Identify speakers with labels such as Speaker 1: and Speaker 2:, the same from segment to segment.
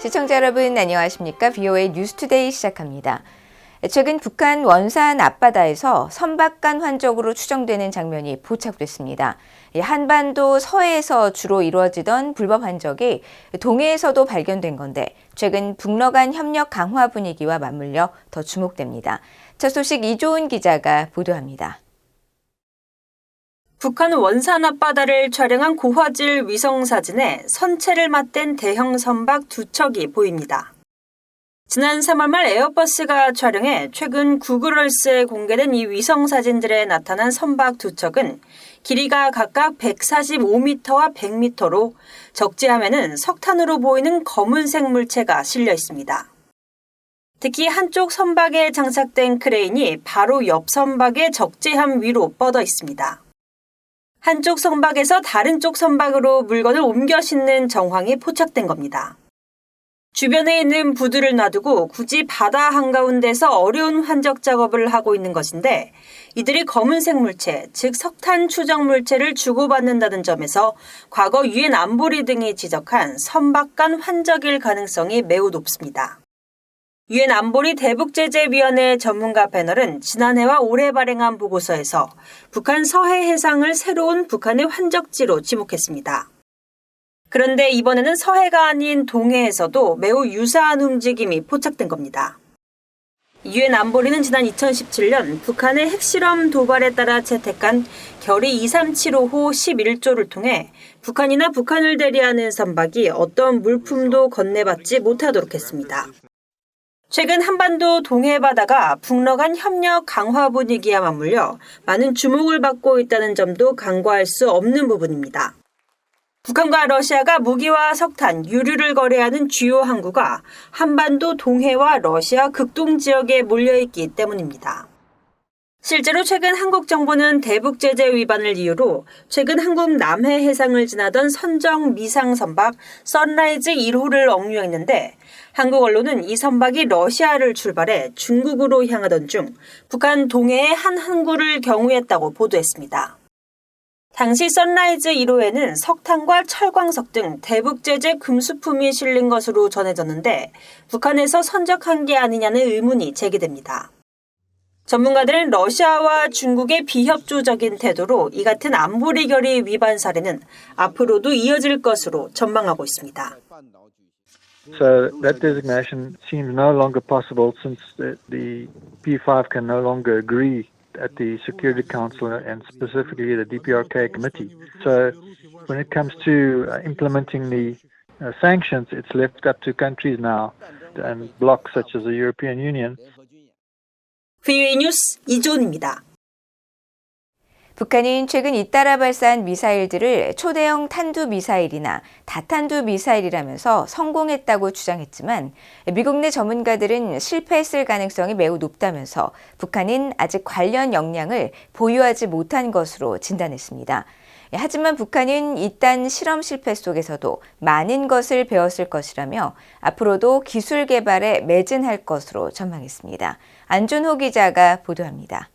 Speaker 1: 시청자 여러분 안녕하십니까? BOA 뉴스투데이 시작합니다. 최근 북한 원산 앞바다에서 선박간 환적으로 추정되는 장면이 포착됐습니다. 이 한반도 서해에서 주로 이루어지던 불법 환적이 동해에서도 발견된 건데 최근 북러 간 협력 강화 분위기와 맞물려 더 주목됩니다. 첫 소식 이조은 기자가 보도합니다.
Speaker 2: 북한 원산 앞바다를 촬영한 고화질 위성 사진에 선체를 맞댄 대형 선박 두 척이 보입니다. 지난 3월 말 에어버스가 촬영해 최근 구글얼스에 공개된 이 위성 사진들에 나타난 선박 두 척은 길이가 각각 145m와 100m로 적재함에는 석탄으로 보이는 검은색 물체가 실려 있습니다. 특히 한쪽 선박에 장착된 크레인이 바로 옆 선박의 적재함 위로 뻗어 있습니다. 한쪽 선박에서 다른 쪽 선박으로 물건을 옮겨 싣는 정황이 포착된 겁니다. 주변에 있는 부두를 놔두고 굳이 바다 한가운데서 어려운 환적 작업을 하고 있는 것인데 이들이 검은색 물체, 즉 석탄 추정 물체를 주고받는다는 점에서 과거 유엔 안보리 등이 지적한 선박 간 환적일 가능성이 매우 높습니다. 유엔 안보리 대북제재위원회 전문가 패널은 지난해와 올해 발행한 보고서에서 북한 서해 해상을 새로운 북한의 환적지로 지목했습니다. 그런데 이번에는 서해가 아닌 동해에서도 매우 유사한 움직임이 포착된 겁니다. 유엔 안보리는 지난 2017년 북한의 핵실험 도발에 따라 채택한 결의 2375호 11조를 통해 북한이나 북한을 대리하는 선박이 어떤 물품도 건네받지 못하도록 했습니다. 최근 한반도 동해 바다가 북러 간 협력 강화 분위기와 맞물려 많은 주목을 받고 있다는 점도 간과할 수 없는 부분입니다. 북한과 러시아가 무기와 석탄, 유류를 거래하는 주요 항구가 한반도 동해와 러시아 극동 지역에 몰려있기 때문입니다. 실제로 최근 한국 정부는 대북 제재 위반을 이유로 최근 한국 남해 해상을 지나던 선정 미상 선박 선라이즈 1호를 억류했는데 한국 언론은 이 선박이 러시아를 출발해 중국으로 향하던 중 북한 동해의 한 항구를 경유했다고 보도했습니다. 당시 선라이즈 1호에는 석탄과 철광석 등 대북 제재 금수품이 실린 것으로 전해졌는데 북한에서 선적한 게 아니냐는 의문이 제기됩니다. 전문가들은 러시아와 중국의 비협조적인 태도로 이 같은 안보리 결의 위반 사례는 앞으로도 이어질 것으로 전망하고 있습니다.
Speaker 3: So that designation seems no longer possible since the, the P5 can no longer agree at the Security Council and specifically the DPRK committee. So when it comes to uh, implementing the uh, sanctions, it's left up to countries now and blocs such as the European Union
Speaker 2: VOA 뉴스 이존입니다.
Speaker 1: 북한은 최근 잇따라 발사한 미사일들을 초대형 탄두 미사일이나 다탄두 미사일이라면서 성공했다고 주장했지만 미국 내 전문가들은 실패했을 가능성이 매우 높다면서 북한은 아직 관련 역량을 보유하지 못한 것으로 진단했습니다. 하지만 북한은 이딴 실험 실패 속에서도 많은 것을 배웠을 것이라며 앞으로도 기술 개발에 매진할 것으로 전망했습니다. 안준호 기자가 보도합니다.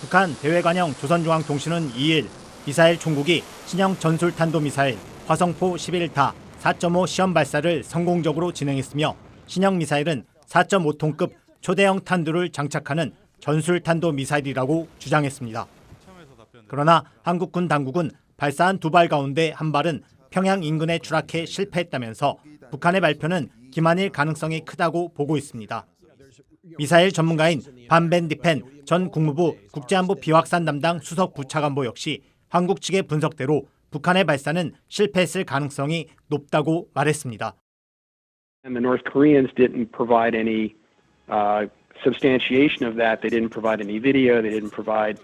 Speaker 4: 북한 대외관영 조선중앙통신은 2일 미사일 총국이 신형 전술탄도미사일 화성포 11타 4.5 시험 발사를 성공적으로 진행했으며 신형 미사일은 4.5톤급 초대형 탄두를 장착하는 전술탄도 미사일이라고 주장했습니다. 그러나 한국군 당국은 발사한 두 발 가운데 한 발은 평양 인근에 추락해 실패했다면서 북한의 발표는 기만일 가능성이 크다고 보고 있습니다. 미사일 전문가인 반벤 디펜 전 국무부 국제안보 비확산 담당 수석 부차관보 역시 한국 측의 분석대로 북한의 발사는 실패했을 가능성이 높다고 말했습니다.
Speaker 5: Uh, substantiation of that. They didn't provide any video. They didn't provide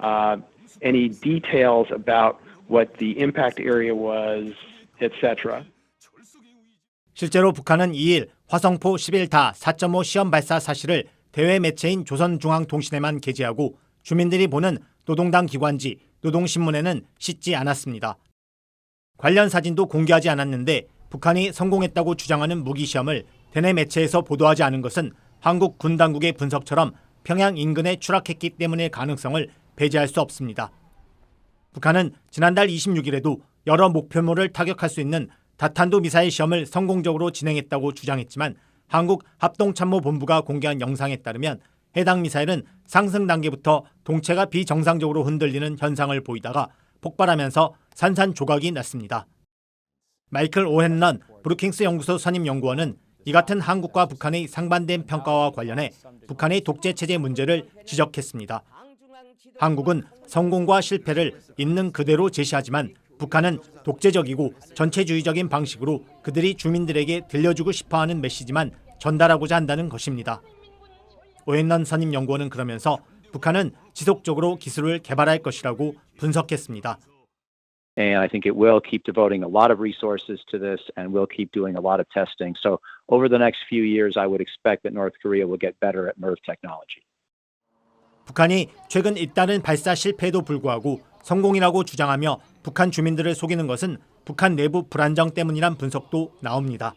Speaker 5: uh, any details about what the impact area was, etc.
Speaker 4: 실제로 북한은 2일 화성포 11타 4.5 시험 발사 사실을 대외 매체인 조선중앙통신에만 게재하고 주민들이 보는 노동당 기관지 노동신문에는 싣지 않았습니다. 관련 사진도 공개하지 않았는데 북한이 성공했다고 주장하는 무기 시험을 대내 매체에서 보도하지 않은 것은 한국 군 당국의 분석처럼 평양 인근에 추락했기 때문일 가능성을 배제할 수 없습니다. 북한은 지난달 26일에도 여러 목표물을 타격할 수 있는 다탄도 미사일 시험을 성공적으로 진행했다고 주장했지만 한국 합동참모본부가 공개한 영상에 따르면 해당 미사일은 상승 단계부터 동체가 비정상적으로 흔들리는 현상을 보이다가 폭발하면서 산산 조각이 났습니다. 마이클 오헨런 브루킹스 연구소 선임 연구원은 이 같은 한국과 북한의 상반된 평가와 관련해 북한의 독재 체제 문제를 지적했습니다. 한국은 성공과 실패를 있는 그대로 제시하지만 북한은 독재적이고 전체주의적인 방식으로 그들이 주민들에게 들려주고 싶어하는 메시지만 전달하고자 한다는 것입니다. 오헨런 선임 연구원은 그러면서 북한은 지속적으로 기술을 개발할 것이라고 분석했습니다.
Speaker 6: And I think it will keep devoting a lot of resources to this and will keep doing a lot of testing. So over the next few years, I would expect that North Korea will get better at MIRV technology.
Speaker 4: 북한이 최근 잇따른 발사 실패에도 불구하고 성공이라고 주장하며 북한 주민들을 속이는 것은 북한 내부 불안정 때문이란 분석도 나옵니다.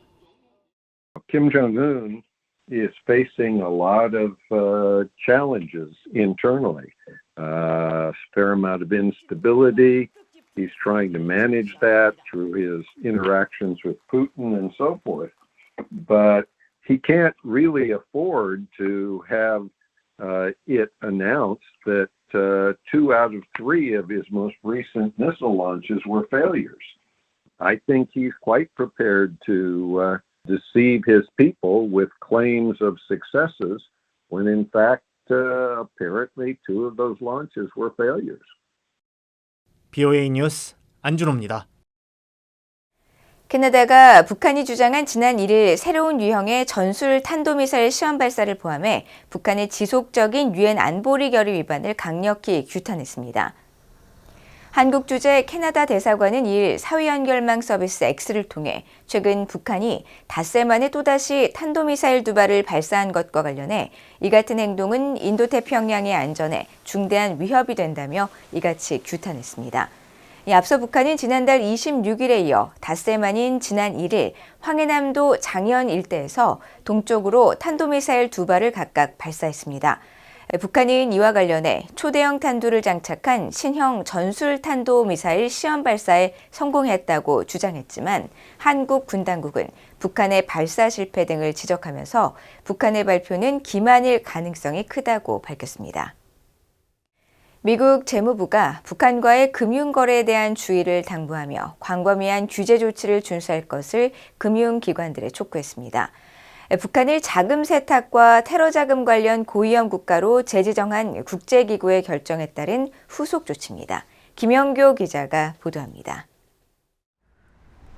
Speaker 7: Kim Jong Un is facing a lot of uh, challenges internally, uh, a fair amount of instability. He's trying to manage that through his interactions with Putin and so forth. But he can't really afford to have uh, it announced that uh, two out of three of his most recent missile launches were failures. I think he's quite prepared to uh, deceive his people with claims of successes when in fact uh, apparently two of those launches were failures.
Speaker 4: BOA 뉴스 안준호입니다.
Speaker 1: 캐나다가 북한이 주장한 지난 1일 새로운 유형의 전술 탄도미사일 시험 발사를 포함해 북한의 지속적인 유엔 안보리 결의 위반을 강력히 규탄했습니다. 한국 주재 캐나다 대사관은 2일 사회 연결망 서비스 X를 통해 최근 북한이 닷새 만에 또다시 탄도미사일 두 발을 발사한 것과 관련해 이 같은 행동은 인도태평양의 안전에 중대한 위협이 된다며 이같이 규탄했습니다. 이 앞서 북한은 지난달 26일에 이어 닷새 만인 지난 1일 황해남도 장현 일대에서 동쪽으로 탄도미사일 두 발을 각각 발사했습니다. 북한은 이와 관련해 초대형 탄두를 장착한 신형 전술 탄도 미사일 시험 발사에 성공했다고 주장했지만 한국 군 당국은 북한의 발사 실패 등을 지적하면서 북한의 발표는 기만일 가능성이 크다고 밝혔습니다. 미국 재무부가 북한과의 금융거래에 대한 주의를 당부하며 광범위한 규제 조치를 준수할 것을 금융기관들에 촉구했습니다. 북한을 자금 세탁과 테러 자금 관련 고위험 국가로 재지정한 국제기구의 결정에 따른 후속 조치입니다. 김영교 기자가 보도합니다.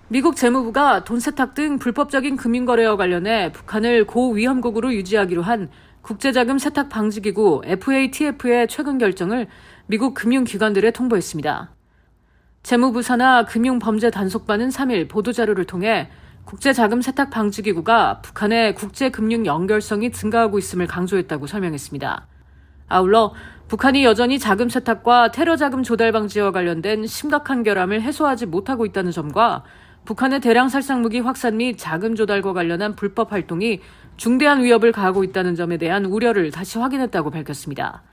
Speaker 8: 미국 재무부가 돈 세탁 등 불법적인 금융거래와 관련해 북한을 고위험국으로 유지하기로 한 국제자금 세탁 방지기구 FATF의 최근 결정을 미국 금융기관들에 통보했습니다. 재무부 산하 금융범죄 단속반은 3일 보도자료를 통해 국제자금 세탁 방지기구가 북한의 국제금융 연결성이 증가하고 있음을 강조했다고 설명했습니다. 아울러 북한이 여전히 자금 세탁과 테러 자금 조달 방지와 관련된 심각한 결함을 해소하지 못하고 있다는 점과 북한의 대량 살상 무기 확산 및 자금 조달과 관련한 불법 활동이 중대한 위협을 가하고 있다는 점에 대한 우려를 다시 확인했다고 밝혔습니다.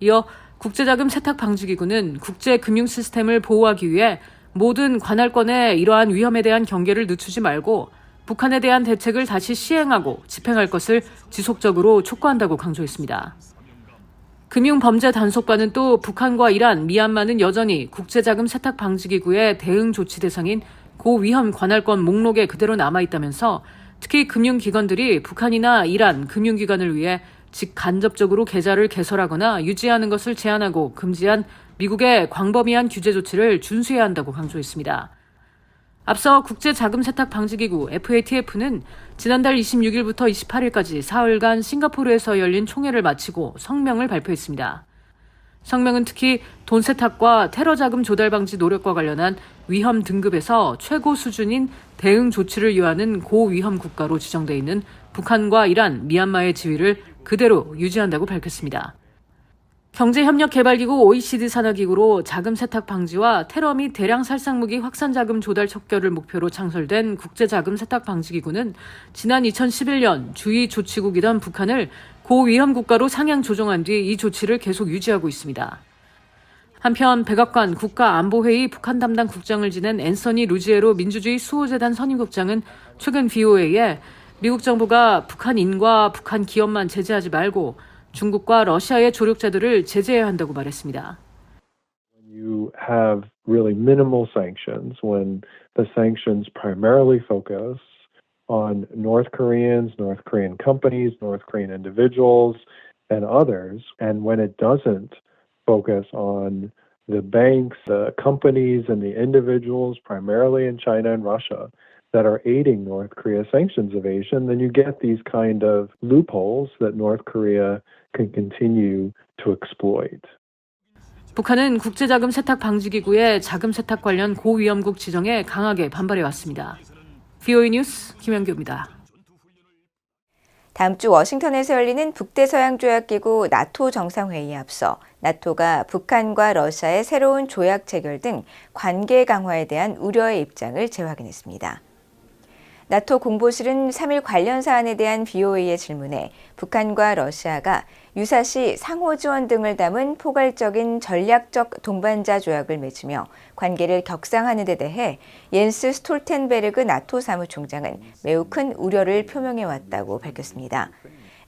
Speaker 8: 이어 국제자금 세탁 방지기구는 국제 금융 시스템을 보호하기 위해 모든 관할권에 이러한 위험에 대한 경계를 늦추지 말고 북한에 대한 대책을 다시 시행하고 집행할 것을 지속적으로 촉구한다고 강조했습니다. 금융범죄 단속반은 또 북한과 이란, 미얀마는 여전히 국제자금 세탁 방지기구의 대응 조치 대상인 고위험 관할권 목록에 그대로 남아있다면서 특히 금융기관들이 북한이나 이란 금융기관을 위해 직간접적으로 계좌를 개설하거나 유지하는 것을 제한하고 금지한 미국의 광범위한 규제 조치를 준수해야 한다고 강조했습니다. 앞서 국제자금세탁방지기구 FATF는 지난달 26일부터 28일까지 사흘간 싱가포르에서 열린 총회를 마치고 성명을 발표했습니다. 성명은 특히 돈 세탁과 테러 자금 조달 방지 노력과 관련한 위험 등급에서 최고 수준인 대응 조치를 요하는 고위험 국가로 지정돼 있는 북한과 이란, 미얀마의 지위를 그대로 유지한다고 밝혔습니다. 경제협력개발기구 OECD 산하기구로 자금 세탁 방지와 테러 및 대량 살상 무기 확산 자금 조달 척결을 목표로 창설된 국제자금 세탁 방지기구는 지난 2011년 주의 조치국이던 북한을 고위험 국가로 상향 조정한 뒤 이 조치를 계속 유지하고 있습니다. 한편 백악관 국가안보회의 북한 담당 국장을 지낸 앤서니 루지에로 민주주의 수호재단 선임국장은 최근 VOA에 미국 정부가 북한인과 북한 기업만 제재하지 말고 중국과 러시아의 조력자들을 제재해야 한다고 말했습니다.
Speaker 9: you have really minimal sanctions, when the sanctions primarily focus on North Koreans, North Korean companies, North Korean individuals, and others, and when it doesn't focus on the banks, the companies, and the individuals, primarily in China and Russia, that are aiding North Korea sanctions evasion, then you get these kind of loopholes that North Korea can continue to exploit.
Speaker 8: 북한은 국제자금 세탁 방지기구의 자금 세탁 관련 고위험국 지정에 강하게 반발해 왔습니다. VOA 뉴스 김현규입니다.
Speaker 1: 다음 주 워싱턴에서 열리는 북대서양 조약기구 나토 정상회의에 앞서 나토가 북한과 러시아의 새로운 조약 체결 등 관계 강화에 대한 우려의 입장을 재확인했습니다. 나토 공보실은 3일 관련 사안에 대한 BOA의 질문에 북한과 러시아가 유사시 상호 지원 등을 담은 포괄적인 전략적 동반자 조약을 맺으며 관계를 격상하는 데 대해 옌스 스톨텐베르그 나토 사무총장은 매우 큰 우려를 표명해 왔다고 밝혔습니다.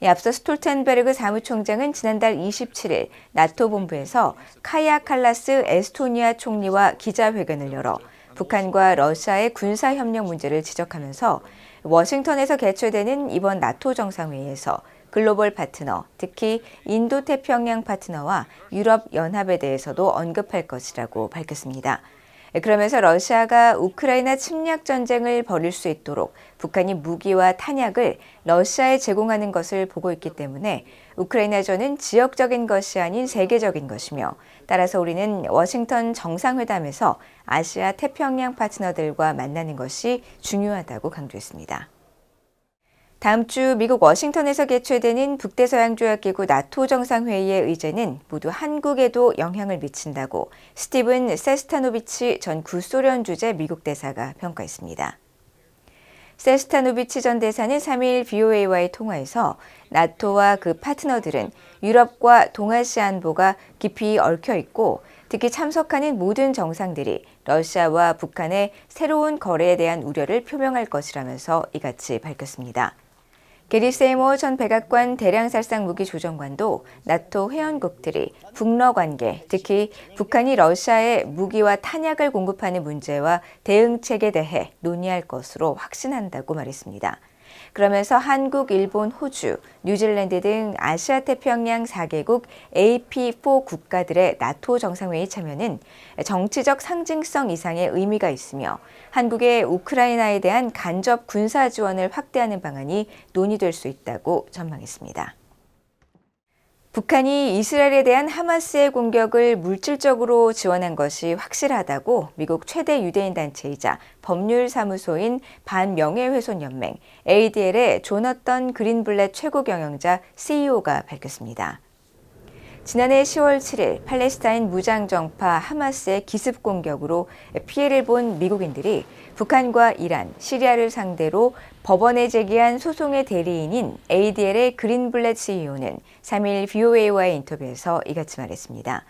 Speaker 1: 이 앞서 스톨텐베르그 사무총장은 지난달 27일 나토 본부에서 카야 칼라스 에스토니아 총리와 기자회견을 열어 북한과 러시아의 군사 협력 문제를 지적하면서 워싱턴에서 개최되는 이번 나토 정상회의에서 글로벌 파트너, 특히 인도 태평양 파트너와 유럽 연합에 대해서도 언급할 것이라고 밝혔습니다. 그러면서 러시아가 우크라이나 침략 전쟁을 벌일 수 있도록 북한이 무기와 탄약을 러시아에 제공하는 것을 보고 있기 때문에 우크라이나전은 지역적인 것이 아닌 세계적인 것이며 따라서 우리는 워싱턴 정상회담에서 아시아 태평양 파트너들과 만나는 것이 중요하다고 강조했습니다. 다음 주 미국 워싱턴에서 개최되는 북대서양조약기구 나토 정상회의의 의제는 모두 한국에도 영향을 미친다고 스티븐 세스타노비치 전 구소련 주재 미국 대사가 평가했습니다. 세스타노비치 전 대사는 3일 BOA와의 통화에서 나토와 그 파트너들은 유럽과 동아시아 안보가 깊이 얽혀 있고 특히 참석하는 모든 정상들이 러시아와 북한의 새로운 거래에 대한 우려를 표명할 것이라면서 이같이 밝혔습니다. 게리 세이모 전 백악관 대량살상 무기 조정관도 나토 회원국들이 북러 관계, 특히 북한이 러시아에 무기와 탄약을 공급하는 문제와 대응책에 대해 논의할 것으로 확신한다고 말했습니다. 그러면서 한국, 일본, 호주, 뉴질랜드 등 아시아 태평양 4개국 AP4 국가들의 나토 정상회의 참여는 정치적 상징성 이상의 의미가 있으며 한국의 우크라이나에 대한 간접 군사 지원을 확대하는 방안이 논의될 수 있다고 전망했습니다. 북한이 이스라엘에 대한 하마스의 공격을 물질적으로 지원한 것이 확실하다고 미국 최대 유대인 단체이자 법률 사무소인 반명예훼손연맹 ADL의 조너던 그린블렛 최고 경영자 CEO가 밝혔습니다. 지난해 10월 7일 팔레스타인 무장정파 하마스의 기습 공격으로 피해를 본 미국인들이 북한과 이란, 시리아를 상대로 법원에 제기한 소송의 대리인인 ADL의 그린블렛 CEO는 3일 BOA와의 인터뷰에서 이같이 말했습니다.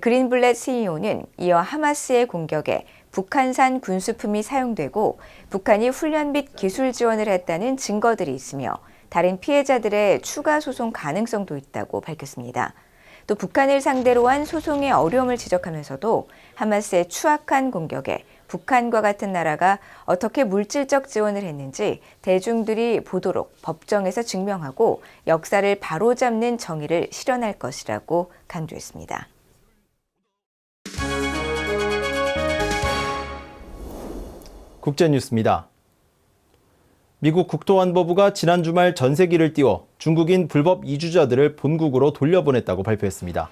Speaker 1: 그린블렛 CEO는 이어 하마스의 공격에 북한산 군수품이 사용되고 북한이 훈련 및 기술 지원을 했다는 증거들이 있으며 다른 피해자들의 추가 소송 가능성도 있다고 밝혔습니다. 또 북한을 상대로 한 소송의 어려움을 지적하면서도 하마스의 추악한 공격에 북한과 같은 나라가 어떻게 물질적 지원을 했는지 대중들이 보도록 법정에서 증명하고 역사를 바로잡는 정의를 실현할 것이라고 강조했습니다.
Speaker 10: 국제뉴스입니다. 미국 국토안보부가 지난 주말 전세기를 띄워 중국인 불법 이주자들을 본국으로 돌려보냈다고 발표했습니다.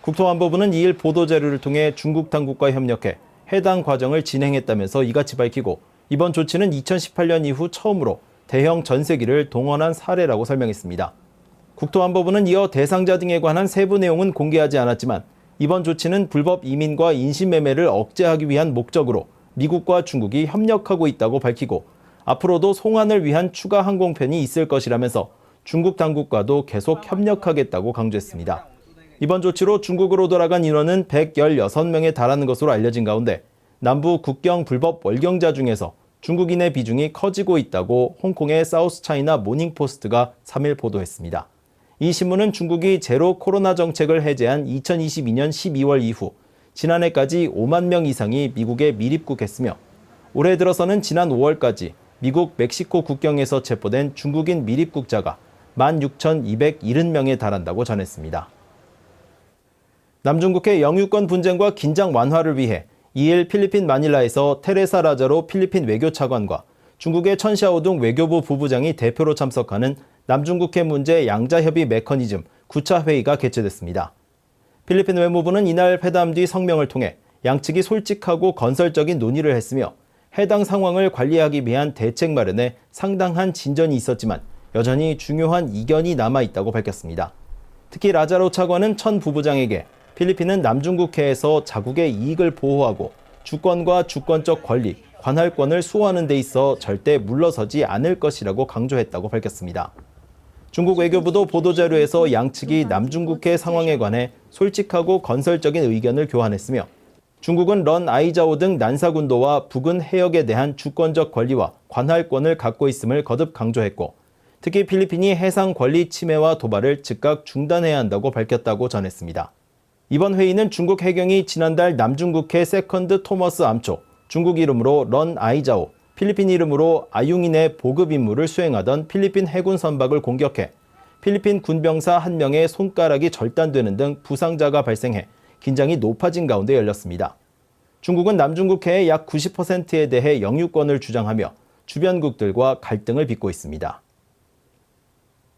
Speaker 10: 국토안보부는 2일 보도자료를 통해 중국 당국과 협력해 해당 과정을 진행했다면서 이같이 밝히고 이번 조치는 2018년 이후 처음으로 대형 전세기를 동원한 사례라고 설명했습니다. 국토안보부는 이어 대상자 등에 관한 세부 내용은 공개하지 않았지만 이번 조치는 불법 이민과 인신매매를 억제하기 위한 목적으로 미국과 중국이 협력하고 있다고 밝히고 앞으로도 송환을 위한 추가 항공편이 있을 것이라면서 중국 당국과도 계속 협력하겠다고 강조했습니다. 이번 조치로 중국으로 돌아간 인원은 116명에 달하는 것으로 알려진 가운데 남부 국경 불법 월경자 중에서 중국인의 비중이 커지고 있다고 홍콩의 사우스 차이나 모닝포스트가 3일 보도했습니다. 이 신문은 중국이 제로 코로나 정책을 해제한 2022년 12월 이후 지난해까지 5만 명 이상이 미국에 미입국했으며 올해 들어서는 지난 5월까지 미국 멕시코 국경에서 체포된 중국인 미입국자가 16,270명에 달한다고 전했습니다. 남중국해 영유권 분쟁과 긴장 완화를 위해 2일 필리핀 마닐라에서 테레사 라자로 필리핀 외교차관과 중국의 천샤오둥 외교부 부부장이 대표로 참석하는 남중국해 문제 양자협의 메커니즘 9차 회의가 개최됐습니다. 필리핀 외무부는 이날 회담 뒤 성명을 통해 양측이 솔직하고 건설적인 논의를 했으며 해당 상황을 관리하기 위한 대책 마련에 상당한 진전이 있었지만 여전히 중요한 이견이 남아 있다고 밝혔습니다. 특히 라자로 차관은 천 부부장에게 필리핀은 남중국해에서 자국의 이익을 보호하고 주권과 주권적 권리, 관할권을 수호하는 데 있어 절대 물러서지 않을 것이라고 강조했다고 밝혔습니다. 중국 외교부도 보도자료에서 양측이 남중국해 상황에 관해 솔직하고 건설적인 의견을 교환했으며 중국은 런 아이자오 등 난사군도와 부근 해역에 대한 주권적 권리와 관할권을 갖고 있음을 거듭 강조했고 특히 필리핀이 해상 권리 침해와 도발을 즉각 중단해야 한다고 밝혔다고 전했습니다. 이번 회의는 중국 해경이 지난달 남중국해 세컨드 토머스 암초, 중국 이름으로 런 아이자오, 필리핀 이름으로 아융인의 보급 임무를 수행하던 필리핀 해군 선박을 공격해 필리핀 군병사 한 명의 손가락이 절단되는 등 부상자가 발생해 긴장이 높아진 가운데 열렸습니다. 중국은 남중국해의 약 90%에 대해 영유권을 주장하며 주변국들과 갈등을 빚고 있습니다.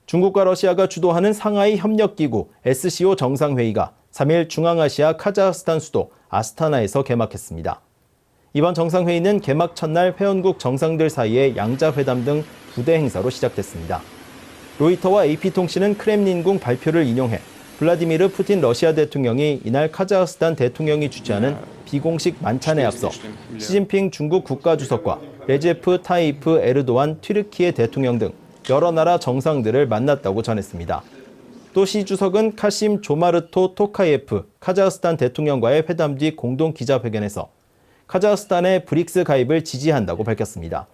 Speaker 10: 중국과 러시아가 주도하는 상하이 협력기구 SCO 정상회의가 3일 중앙아시아 카자흐스탄 수도 아스타나에서 개막했습니다. 이번 정상회의는 개막 첫날 회원국 정상들 사이의 양자회담 등 부대 행사로 시작됐습니다. 로이터와 AP통신은 크렘린궁 발표를 인용해 블라디미르 푸틴 러시아 대통령이 이날 카자흐스탄 대통령이 주최하는 비공식 만찬에 앞서 시진핑 중국 국가주석과 레제프 타이프 에르도안 튀르키예 대통령 등 여러 나라 정상들을 만났다고 전했습니다. 또 시 주석은 카심 조마르토 토카예프 카자흐스탄 대통령과의 회담 뒤 공동 기자회견에서 카자흐스탄의 브릭스 가입을 지지한다고 밝혔습니다.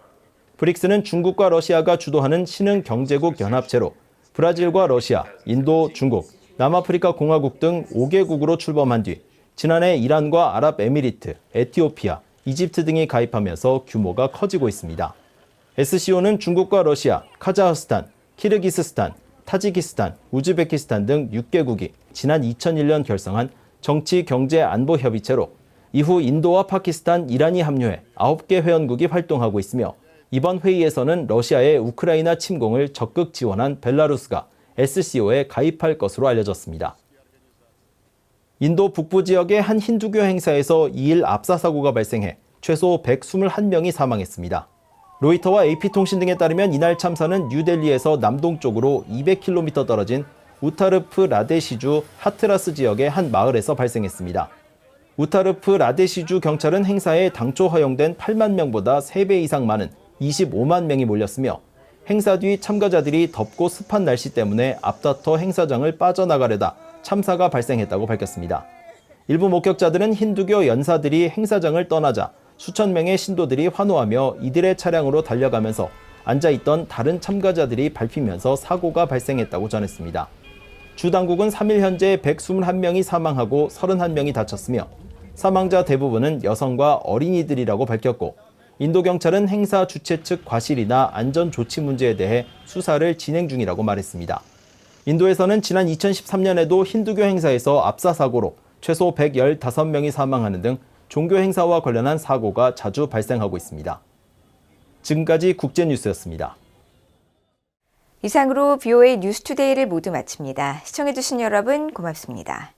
Speaker 10: 브릭스는 중국과 러시아가 주도하는 신흥 경제국 연합체로 브라질과 러시아, 인도, 중국, 남아프리카 공화국 등 5개국으로 출범한 뒤 지난해 이란과 아랍에미리트, 에티오피아, 이집트 등이 가입하면서 규모가 커지고 있습니다. SCO는 중국과 러시아, 카자흐스탄, 키르기스스탄, 타지키스탄, 우즈베키스탄 등 6개국이 지난 2001년 결성한 정치, 경제, 안보 협의체로 이후 인도와 파키스탄, 이란이 합류해 9개 회원국이 활동하고 있으며 이번 회의에서는 러시아의 우크라이나 침공을 적극 지원한 벨라루스가 SCO에 가입할 것으로 알려졌습니다. 인도 북부 지역의 한 힌두교 행사에서 2일 압사 사고가 발생해 최소 121명이 사망했습니다. 로이터와 AP통신 등에 따르면 이날 참사는 뉴델리에서 남동쪽으로 200km 떨어진 우타르프 라데시주 하트라스 지역의 한 마을에서 발생했습니다. 우타르프 라데시주 경찰은 행사에 당초 허용된 8만 명보다 3배 이상 많은 25만 명이 몰렸으며 행사 뒤 참가자들이 덥고 습한 날씨 때문에 앞다퉈 행사장을 빠져나가려다 참사가 발생했다고 밝혔습니다. 일부 목격자들은 힌두교 연사들이 행사장을 떠나자 수천 명의 신도들이 환호하며 이들의 차량으로 달려가면서 앉아있던 다른 참가자들이 밟히면서 사고가 발생했다고 전했습니다. 주 당국은 3일 현재 121명이 사망하고 31명이 다쳤으며 사망자 대부분은 여성과 어린이들이라고 밝혔고 인도 경찰은 행사 주최 측 과실이나 안전 조치 문제에 대해 수사를 진행 중이라고 말했습니다. 인도에서는 지난 2013년에도 힌두교 행사에서 압사 사고로 최소 115명이 사망하는 등 종교 행사와 관련한 사고가 자주 발생하고 있습니다. 지금까지 국제뉴스였습니다.
Speaker 1: 이상으로 BOA 뉴스투데이를 모두 마칩니다. 시청해주신 여러분 고맙습니다.